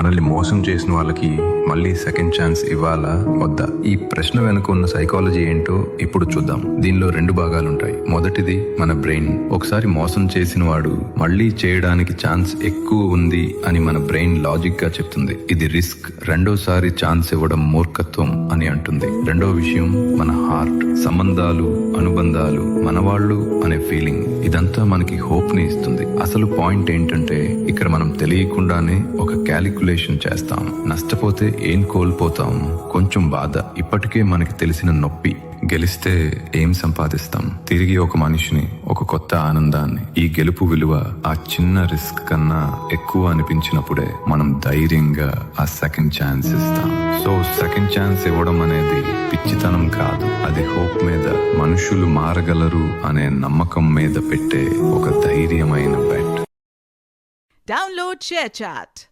మనల్ని మోసం చేసిన వాళ్ళకి మళ్ళీ సెకండ్ ఛాన్స్ ఇవ్వాలా? వద్దా? ఈ ప్రశ్న వెనుక ఉన్న సైకాలజీ ఏంటో ఇప్పుడు చూద్దాం. దీనిలో రెండు భాగాలు ఉంటాయి మొదటిది మన బ్రెయిన్ ఒకసారి మోసం చేసిన వాడు మళ్ళీ చేయడానికి ఛాన్స్ ఎక్కువ ఉంది అని మన బ్రెయిన్ లాజిక్గా చెప్తుంది. ఇది రిస్క్ రెండోసారి ఛాన్స్ ఇవ్వడం మూర్ఖత్వం అని అంటుంది. రెండో విషయం మన హార్ట్ సంబంధాలు అనుబంధాలు మనవాళ్ళు అనే ఫీలింగ్ ఇదంతా మనకి హోప్ని ఇస్తుంది. అసలు పాయింట్ ఏంటంటే ఇక్కడ మనం తెలియకుండానే ఒక క్యాలిక్యులేషన్ చేస్తాం. నష్టపోతే ఏం కోల్పోతాం? కొంచెం బాధ. ఇప్పటికే మనకి తెలిసిన నొప్పి. గెలిస్తే ఏం సంపాదిస్తాం? తిరిగి ఒక మనిషిని ఒక కొత్త ఆనందాన్ని ఈ గెలుపు విలువ ఆ చిన్న రిస్క్ కన్నా ఎక్కువ అనిపించినప్పుడే మనం ధైర్యంగా ఆ సెకండ్ ఛాన్స్ ఇస్తాం. సో సెకండ్ ఛాన్స్ ఇవ్వడం అనేది పిచ్చితనం కాదు. అది హోప్ మీద మనుషులు మారగలరు అనే నమ్మకం మీద పెట్టే ఒక ధైర్యమైన బెట్ Download చాట్